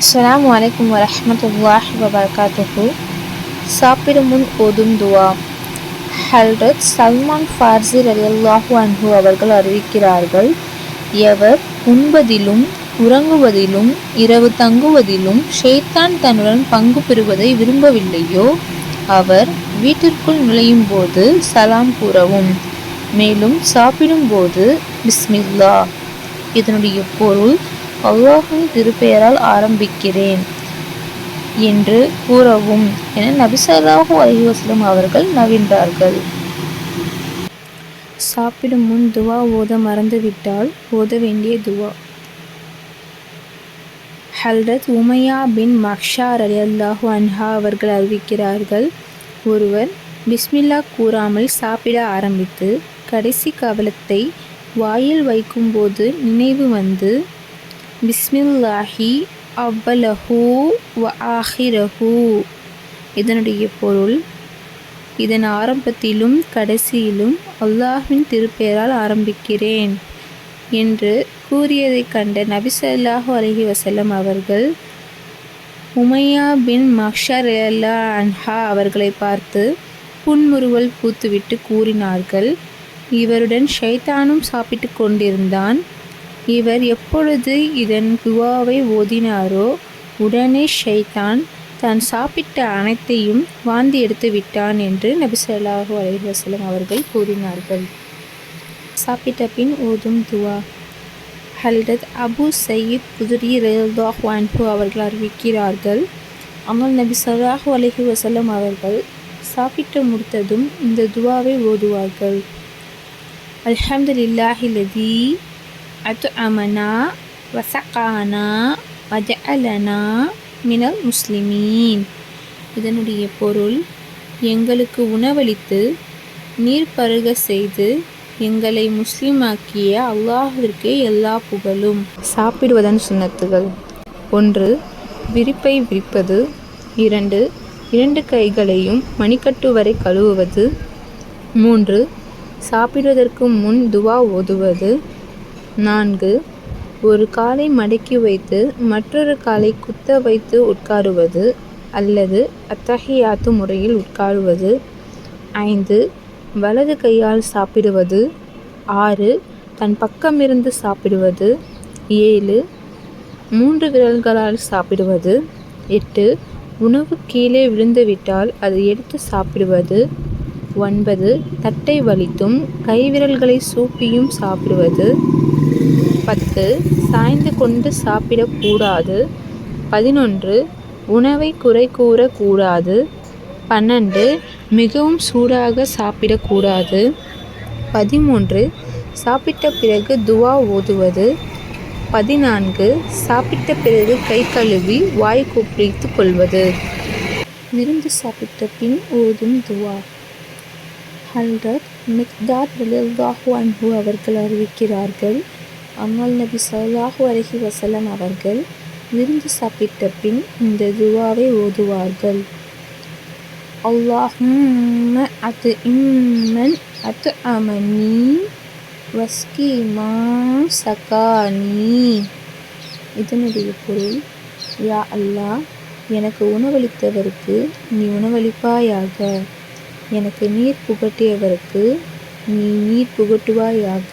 அஸ்லாம் வலைக்கம் வரமத்துல்லாஹ் வபரகாத்துஹு சாப்பிடும் முன் ஓதும் துவா. ஹல்ரத் சல்மான் ஃபார்சி ரலியல்லாஹு அன்ஹு அவர்கள் அறிவிக்கிறார்கள் எவர் உண்பதிலும் உறங்குவதிலும் இரவு தங்குவதிலும் ஷெய்தான் தன்னுடன் பங்கு பெறுவதை விரும்பவில்லையோ? அவர் வீட்டிற்குள் நுழையும் போது சலாம் கூறவும். மேலும் சாப்பிடும்போது பிஸ்மில்லா. இதனுடைய பொருள் அல்லாஹின் திருப்பெயரால் ஆரம்பிக்கிறேன் என்று கூறவும் என நபிசல்லாஹு அலிவாஸ்லம் அவர்கள் நவின்றார்கள் சாப்பிடும் முன் துவா ஓத மறந்துவிட்டால் ஓத வேண்டிய துவா. ஹல்ரத் உமையா பின் மக்ஷார் அலி அல்லாஹு அன்ஹா அவர்கள் அறிவிக்கிறார்கள் ஒருவர் பிஸ்மில்லா கூறாமல் சாப்பிட ஆரம்பித்து கடைசி கவலத்தை வாயில் வைக்கும்போது நினைவு வந்து பிஸ்மில்லாஹி அவ்வலஹூ வ ஆஹிரஹூ இதனுடைய பொருள் இதன் ஆரம்பத்திலும் கடைசியிலும் அல்லாஹ்வின் திருப்பெயரால் ஆரம்பிக்கிறேன் என்று கூறியதைக் கண்ட நபி ஸல்லல்லாஹு அலைஹி வஸல்லம் அவர்கள் உமையா பின் மக்ஷர் அல்லா அன்ஹா அவர்களை பார்த்து புன்முறுவல் பூத்துவிட்டு கூறினார்கள். இவருடன் ஷைத்தானும் சாப்பிட்டு கொண்டிருந்தான். இவர் எப்பொழுது இதன் துவாவை ஓதினாரோ உடனே ஷைத்தான் தான் சாப்பிட்ட அனைத்தையும் வாந்தி எடுத்து விட்டான் என்று நபி ஸல்லல்லாஹு அவர்கள் கூறினார்கள். சாப்பிட்ட பின் ஓதும் துவா. ஹல்ரத் அபு சயீத் குதுரி ரலியல்லாஹு வான்பு அவர்கள் அறிவிக்கிறார்கள் அமல் நபி ஸல்லல்லாஹு அலஹி வஸல்லம் அவர்கள் சாப்பிட்டு முடித்ததும் இந்த துவாவை ஓதுவார்கள். அல்ஹம்துலில்லாஹி أطعمنا وسقانا وجعلنا வஜஅலனா மினல் முஸ்லிமீன் இதனுடைய பொருள் எங்களுக்கு உணவளித்து நீர் பருக செய்து எங்களை முஸ்லிமாக்கிய அல்லாஹிற்கே எல்லா புகழும். சாப்பிடுவதன் சுண்ணத்துகள். ஒன்று விரிப்பை விரிப்பது. இரண்டு இரண்டு கைகளையும் மணிக்கட்டு வரை கழுவுவது. மூன்று சாப்பிடுவதற்கு முன் துவா ஓதுவது. நான்கு. ஒரு காலை மடக்கி வைத்து மற்றொரு காலை குத்த வைத்து உட்காருவது அல்லது அத்தஹியாத்து முறையில் உட்காருவது. ஐந்து. வலது கையால் சாப்பிடுவது. ஆறு. தன் பக்கமிருந்து சாப்பிடுவது. ஏழு. மூன்று விரல்களால் சாப்பிடுவது. எட்டு. உணவு கீழே விழுந்துவிட்டால் அதை எடுத்து சாப்பிடுவது. ஒன்பது. தட்டை வலித்தும் கைவிரல்களை சூப்பியும் சாப்பிடுவது. பத்து சாய்ந்து கொண்டு சாப்பிடக்கூடாது பதினொன்று உணவை குறை கூறக்கூடாது பன்னெண்டு மிகவும் சூடாக சாப்பிடக்கூடாது பதிமூன்று சாப்பிட்ட பிறகு துவா ஓதுவது. பதினான்கு சாப்பிட்ட பிறகு கை கழுவி வாய் கூப்பிடித்து கொள்வது. விருந்து சாப்பிட்ட பின் ஓதும் துவா. ஹல்ரத் மிக்தாத் அன்ஹு அவர்கள் அறிவிக்கிறார்கள் அம்மாள் நபி ஸல்லல்லாஹு அருகி வசலம் அவர்கள் விருந்து சாப்பிட்ட பின் இந்த துவாவை ஓதுவார்கள். அல்லாஹும் அத்து இம்மன் அத்து அமனி வஸ்கிமா சகானி. இதனுடைய பொருள் யா அல்லாஹ் எனக்கு உணவளித்தவருக்கு நீ உணவளிப்பாயாக. எனக்கு நீர் புகட்டியவருக்கு நீ நீர் புகட்டுவாயாக.